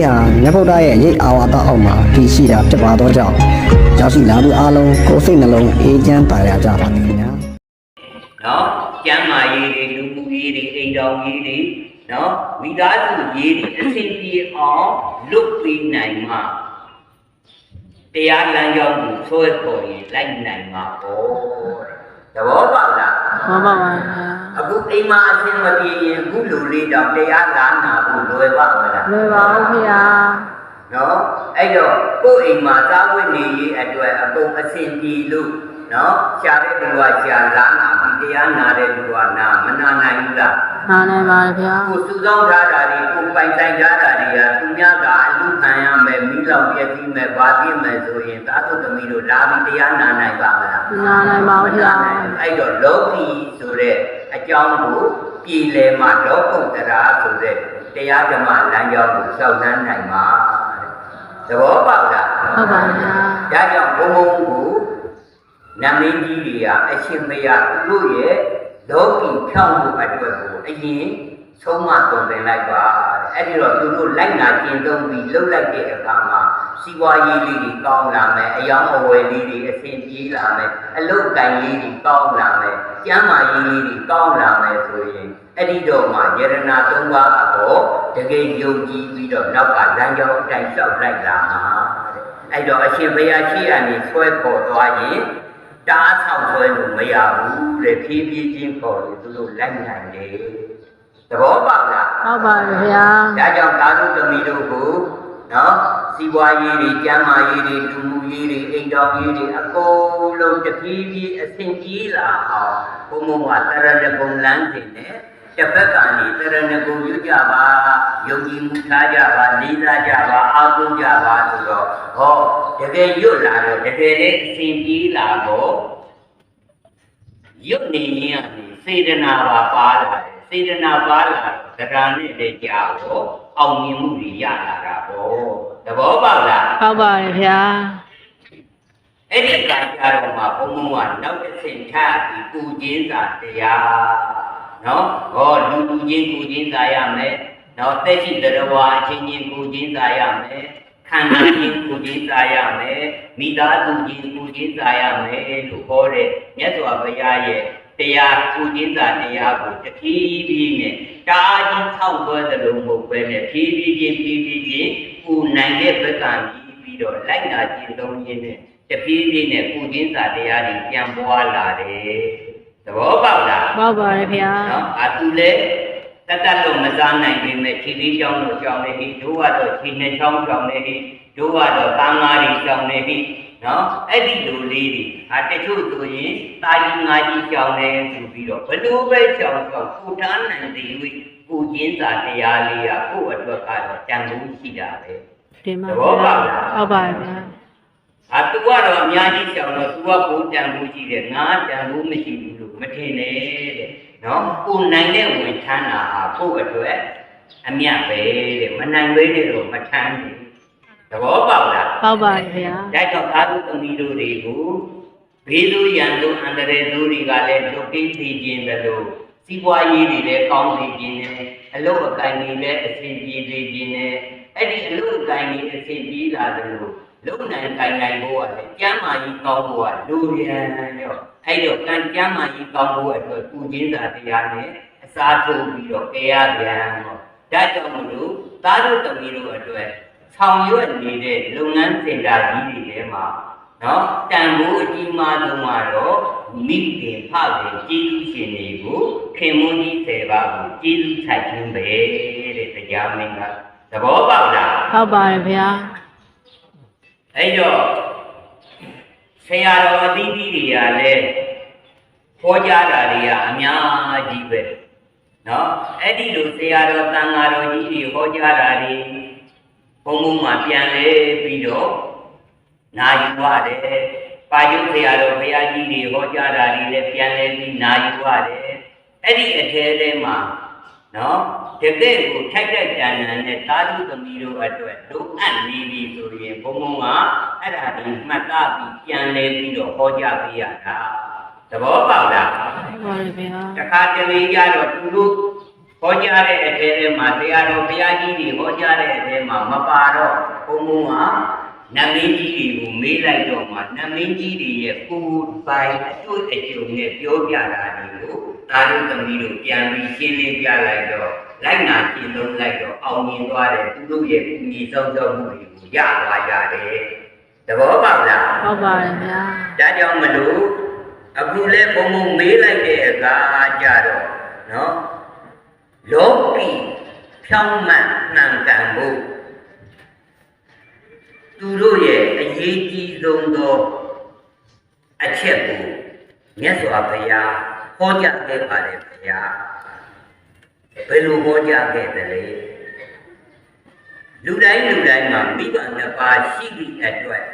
လေးဟာမြတ်ဗုဒ္ဓရဲ့ရိတ်အာဝါဒအောက်မှာတည်ရှိတာဖြစ်ပါတော့ကြောင့်ရောက်ရှိလာသူအားလုံးကိုယ်စိတ်နှလုံးအေးချမ်းပါရကြပါသည်ခင်ဗျာနော်ကျမ်းမာရေးတွေလူမှုရေးတွေအိမ်တော်ရေးတွေနော်မိသားစုရေးတွေအစဉ်ပြေအောင်လွတ်ပြီးနိုင်မှတရားလမ်းကြောင်းကိုဆွဲခေါ်ရင်လိုက်နိုင်မှာပေါ့တဲ့သဘောပေါက်လားမှန်ပါပါဗျာ အခုအိမ်မှာအစဉ်မပြေရင်အခုလူလေးတောင်တရားလာနာဖို့လွယ်ပါမလားလွယ်ပါဦးဖေဟာနော်အဲ့တော့ကိုယ့်အိမ်မှာသာဝတ်နေရေးအတွက်အကုန်အစဉ်ပြေလို့နော်ရှားတဲ့လူကရှားလာနာပြီးတရားနာတဲ့လူကနာမနာနိုင်ဘူးလားနားနိုင်ပါဗျာကိုစုဆောင်းထားတာတွေကိုပိုင်ဆိုင်ထားတာတွေကသူများကအလူခံရမယ်မိလောင်ပြည့်စည်မယ်ဗာပြည့်မယ်ဆိုရင်သာသုသမီးတို့လာပြီးတရားနာနိုင်ပါမလားနားနိုင်ပါဦးဗျာအဲ့တော့လောကီဆိုတဲ့ အကြောင်းကိုပြည်လည်မှာလောကုတ္တရာဆိုတဲ့တရားဓမ္မလမ်းကြောင်းကိုစောင့်နှမ်းနိုင်ပါတဲ့သဘောပေါက်လားဟုတ်ပါဗျာဒါကြောင့်ဘုံဘုံကိုနမင်းကြီးတွေကအရှင်မယားသူတို့ရဲ့လောကီဖြောင်းမှုအတွက်ကိုအရင်ဆုံးမသွန်သင်လိုက်ပါတဲ့အဲ့ဒီတော့သူတို့လိုက်နာကျင့်သုံးပြီးလှုပ်လိုက်တဲ့အခါမှာ စီးပွားရေးလေးတွေကောင်းလာမယ်အယောင်းအဝယ်လေးတွေအဆင်ပြေလာမယ်အလုပ်ကိုင်လေးတွေကောင်းလာမယ်ကျန်းမာရေးလေးတွေကောင်းလာမယ်ဆိုရင်အဲ့ဒီတော့မှယရနာသုံးပါးအပေါ်တကယ်ယုံကြည်ပြီးတော့နောက်ကလမ်းကြောင်းအတိုင်းလျှောက်လိုက်လာမှာတဲ့အဲ့တော့အရှင်ဘုရားရှိကနေဆွဲခေါ်သွားရင်တားဆောင်ဆွဲလို့မရဘူးတဲ့ဖြည်းဖြည်းချင်းခေါ်လို့သူတို့လိုက်နိုင်တယ်သဘောပေါက်လားဟုတ်ပါဗျာဒါကြောင့်သာသုသမီးတို့ကိုနော် စီးပွားရေးတွေကျန်းမာရေးတွေလူမှုရေးတွေအိမ်တော်ရေးတွေအကုန်လုံးတဖြည်းဖြည်းအဆင်ပြေလာအောင်ဘုံဘုံကတရဏဂုံလမ်းစဉ်နဲ့တစ်ဖက်ကနေတရဏဂုံရွတ်ကြပါယုံကြည်မှုထားကြပါလေးစားကြပါအားကိုးကြပါဆိုတော့ဟောတကယ်ရွတ်လာတော့တကယ်လည်းအဆင်ပြေလာတော့ရွတ်နေရင်ကနေစေတနာပါပါလာတယ်စေတနာပါလာတော့သရဏနဲ့လည်းကြာတော့အောင်မြင်မှုတွေရလာတာပေါ့ သဘောပေါက်လားဟုတ်ပါတယ်ဗျာအဲ့ဒီကံကြတော့မှဘုံဘုံကနောက်တစ်ဆင့်ထားပြီးပူခြင်းသာတရားနော်ဟောလူလူချင်းပူခြင်းသာရမယ်နော်တက်ရှိတရဝါအချင်းချင်းပူခြင်းသာရမယ်ခန္ဓာချင်းပူခြင်းသာရမယ်မိသားစုချင်းပူခြင်းသာရမယ်လို့ဟောတဲ့မြတ်စွာဘုရားရဲ့ တရားပူခြင်းသာတရားကိုတဖြည်းဖြည်းနဲ့တားကြီးဆောက်သွဲသလိုမဟုတ်ပဲနဲ့ဖြည်းဖြည်းချင်းဖြည်းဖြည်းချင်းပူနိုင်တဲ့ဘက်ကနေပြီးတော့လိုက်နာကျင့်သုံးရင်းနဲ့တပြေးပြေးနဲ့ပူခြင်းစာတရားတွေပြန်ပွားလာတယ်သဘောပေါက်လားဟုတ်ပါတယ်ဗျာနော်အတူလဲတတ်တတ်လို့မစားနိုင်ပေမဲ့ခြေလေးချောင်းလို့ချောင်းနေပြီတို့ကတော့ခြေနှစ်ချောင်းချောင်းနေပြီတို့ကတော့တန်းငါးတွေချောင်းနေပြီ နော်အဲ့ဒီလိုလေးတွေအတချို့ဆိုရင်တာကြီးငါကြီးချောင်းနေဆိုပြီးတော့ဘလို့ပဲချောင်းချောင်းပူထားနိုင်သေးဘူးပူခြင်းစာတရားလေးကကိုယ့်အတွက်ကတော့တန်ဖိုးရှိတာပဲဒီမှာသဘောပေါက်လားဟုတ်ပါတယ်ဗျာ။အာသူကတော့အများကြီးကြောင်တော့သူကကိုတန်ဖို့ရှိတယ်ငါတန်ဖို့မရှိဘူးလို့မထင်နဲ့တဲ့။နော်ကိုနိုင်တဲ့ဝင်ထမ်းတာဟာကိုယ့်အတွက်အမြတ်ပဲတဲ့မနိုင်ဘဲနဲ့တော့မထမ်းဘူး။ သဘောပေါက်လားဟုတ်ပါတယ်ဗျာ။ဒါကြောင့်သာသုသမီးတို့တွေကိုဘေးလူရန်တို့အန္တရာယ်တို့တွေကလည်းဒုက္ခိသိခြင်းတယ်လို့စီးပွားရေးတွေလည်းကောင်းစေခြင်းနဲ့အလုပ်အကိုင်တွေလည်းအဆင်ပြေစေခြင်းနဲ့အဲ့ဒီအလုပ်အကိုင်တွေအဆင်ပြေလာတယ်လို့လုံနိုင်ကိုင်နိုင်ဖို့ကလည်းကျမ်းမာကြီးကောင်းဖို့ကလူရန်ရောအဲ့တော့ကံကျမ်းမာကြီးကောင်းဖို့အတွက်ကုချင်းစာတရားနဲ့အစားထိုးပြီးတော့တရားပြန်တော့ဒါကြောင့်မလို့သားတို့တမီးတို့အတွက် ဆောင်ရွက်နေတဲ့လုပ်ငန်းစင်တာကြီးတွေထဲမှာနော်တန်ဖိုးအကြီးမားဆုံးကတော့မိခင်ဖခင်ကျေးဇူးရှင်တွေကိုခင်မွန်းကြီး၁၀ပါးကိုကျေးဇူးဆိုင်ခြင်းပဲတဲ့တရားမင်းကသဘောပေါက်လားဟုတ်ပါတယ်ဗျာအဲ့တော့ဆရာတော်အသီးသီးတွေကလည်းခေါ်ကြတာတွေကအများကြီးပဲနော်အဲ့ဒီလိုဆရာတော်တန်ဃာတော်ကြီးတွေဟောကြားတာတွေ ဘုံဘုံမှာပြန်လဲပြီးတော့နာယူရတယ်ပါယုဆရာတော်ဘုရားကြီးတွေဟောကြားတာတွေလည်းပြန်လဲပြီးနာယူရတယ်အဲ့ဒီအထဲထဲမှာနော်တကယ့်ကိုထိုက်တဲ့တန်တန်နဲ့သာဓုသမီးတို့အတွက်လိုအပ်နေပြီဆိုရင်ဘုံဘုံကအဲ့ဒါဒီမှတ်သားပြီးပြန်လဲပြီးတော့ဟောကြားပေးရတာသဘောပေါက်လားဟုတ်ပါတယ်ဗျာတခါတလေကြတော့သူတို့ ဟောကြားတဲ့အထဲထဲမှာတရားတော်ဘုရားကြီးတွေဟောကြားတဲ့အထဲမှာမပါတော့ဘုံဘုံကနမင်းကြီးတွေကိုမေးလိုက်တော့မှနမင်းကြီးတွေရဲ့ကိုယ်ပိုင်အတွေ့အကြုံနဲ့ပြောပြတာတွေကိုသာရုသမီးတို့ပြန်ပြီးရှင်းလင်းပြလိုက်တော့လိုက်နာရှင်းလုံးလိုက်တော့အောင်မြင်သွားတယ်သူတို့ရဲ့ပူညီဆောင်ဆောင်မှုတွေကိုရသွားကြတယ်သဘောပေါက်လားဟုတ်ပါတယ်ဗျာဒါကြောင့်မလို့အခုလဲဘုံဘုံမေးလိုက်တဲ့အခါကြတော့နော် လောကီဖြောင်းမှန်နှံကန်ဖို့သူတို့ရဲ့အရေးကြီးဆုံးသောအချက်ကိုမြတ်စွာဘုရားဟောကြားခဲ့ပါတယ်ဘုရားဘယ်လိုဟောကြားခဲ့သလဲလူတိုင်းလူတိုင်းမှာမိဘနှစ်ပါးရှိသည့်အတွက်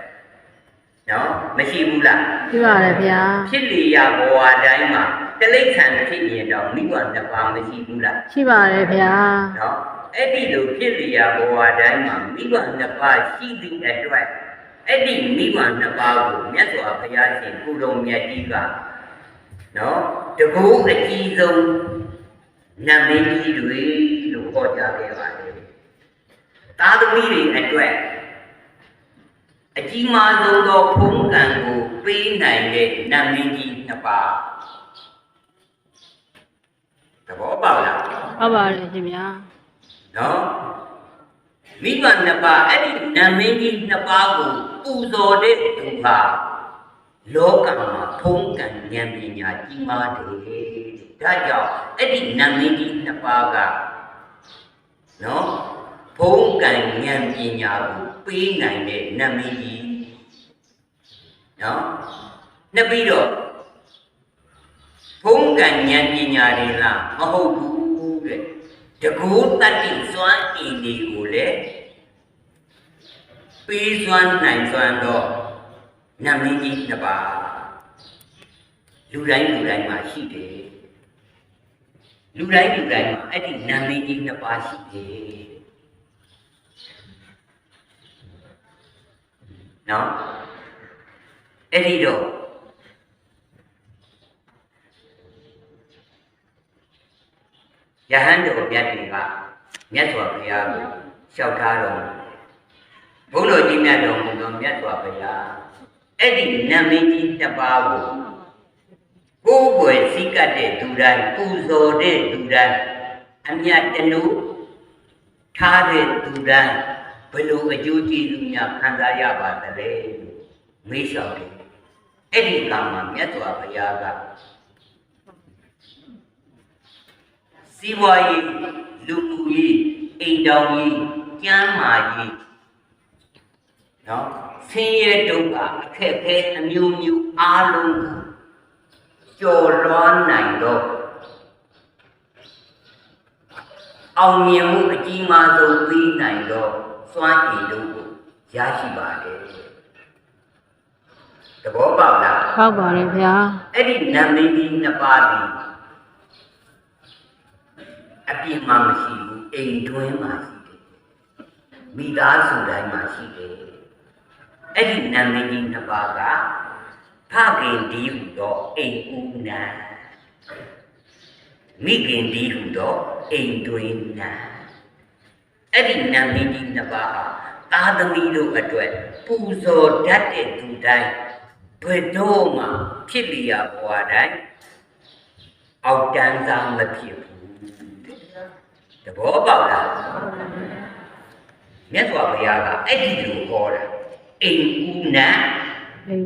နော်မရှိဘူးလားပြပါတယ်ဗျာဖြစ်လီရဘဝတိုင်းမှာ တလိ္ဆန်ဖြစ်ရင်တော့မိဘနှစ်ပါးမရှိဘူးလားရှိပါတယ်ဗျာနော်အဲ့ဒီလိုဖြစ်လီရဘဝတိုင်းမှာမိဘနှစ်ပါးရှိသည့်အတွက်အဲ့ဒီမိဘနှစ်ပါးကိုမြတ်စွာဘုရားရှင်ကိုယ်တော်မြတ်ကြီးကနော်တကူအကြီးဆုံးနတ်မင်းကြီးတွေလို့ခေါ်ကြခဲ့ပါတယ်သာသမီတွေအတွက်အကြီးမားဆုံးသောဖုံးကံကိုပေးနိုင်တဲ့နတ်မင်းကြီးနှစ်ပါး သဘောပေါက်လားဟုတ်ပါတယ်ရှင်ဗျာနော်မိဘနှစ်ပါးအဲ့ဒီနတ်မင်းကြီးနှစ်ပါးကိုပူဇော်တဲ့သူဟာလောကမှာဖုံးကံဉာဏ်ပညာကြီးမားတယ်ဒါကြောင့်အဲ့ဒီနတ်မင်းကြီးနှစ်ပါးကနော်ဖုံးကံဉာဏ်ပညာကိုပေးနိုင်တဲ့နတ်မင်းကြီးနော်နှစ်ပြီးတော့ ဖုံးကံဉာဏ်ပညာတွေလားမဟုတ်ဘူးတဲ့တကူတတ္တိစွမ်းအင်တွေကိုလည်းပေးစွမ်းနိုင်စွမ်းတော့နတ်မင်းကြီးနှစ်ပါးလူတိုင်းလူတိုင်းမှာရှိတယ်လူတိုင်းလူတိုင်းမှာအဲ့ဒီနတ်မင်းကြီးနှစ်ပါးရှိတယ်နော်အဲ့ဒီတော့ ယဟန်တော်မြတ်တွေကမြတ်စွာဘုရားကိုလျှောက်ထားတော်မူဘုန်းတော်ကြီးမြတ်တော်မူသောမြတ်စွာဘုရားအဲ့ဒီနာမည်ကြီးတစ်ပါးကိုကိုယ်ွယ်စည်းကပ်တဲ့သူတိုင်းပူဇော်တဲ့သူတိုင်းအမြတ်တနုထားတဲ့သူတိုင်းဘယ်လိုအကျိုးကျေးဇူးများခံစားရပါသလဲလို့မေးလျှောက်တယ်အဲ့ဒီကံမှာမြတ်စွာဘုရားက စီးပွားရေးလူမှုရေးအိမ်တောင်ရေးကျန်းမာရေးနော်ဆင်းရဲဒုက္ခအခက်အခဲအမျိုးမျိုးအားလုံးကိုကျော်လွှမ်းနိုင်တော့အောင်မြင်မှုအကြီးမားဆုံးပြီးနိုင်တော့စွမ်းအင်တို့ကိုရရှိပါတယ်သဘောပေါက်လားဟုတ်ပါတယ်ဗျာအဲ့ဒီနာမည်ကြီးနှစ်ပါးဒီ အပြစ်မှမရှိဘူးအိမ်တွင်းမှာရှိတယ်မိသားစုတိုင်းမှာရှိတယ်အဲ့ဒီနာမည်ကြီးနှစ်ပါးကဖခင်ဒီဟုသောအိမ်ဦးနာမိခင်ဒီဟုသောအိမ်တွင်းနာအဲ့ဒီနာမည်ကြီးနှစ်ပါးဟာသာသမီတို့အတွက်ပူဇော်တတ်တဲ့သူတိုင်းဘယ်တော့မှဖြစ်လျာဘဝတိုင်းအောက်တန်းစားမဖြစ်ဘူး တဘောပေါက်လားမြတ်စွာဘုရားကအဲ့ဒီလိုဟောတာအိမ်ဦးနာ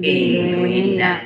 အိမ်တွင်နဲ့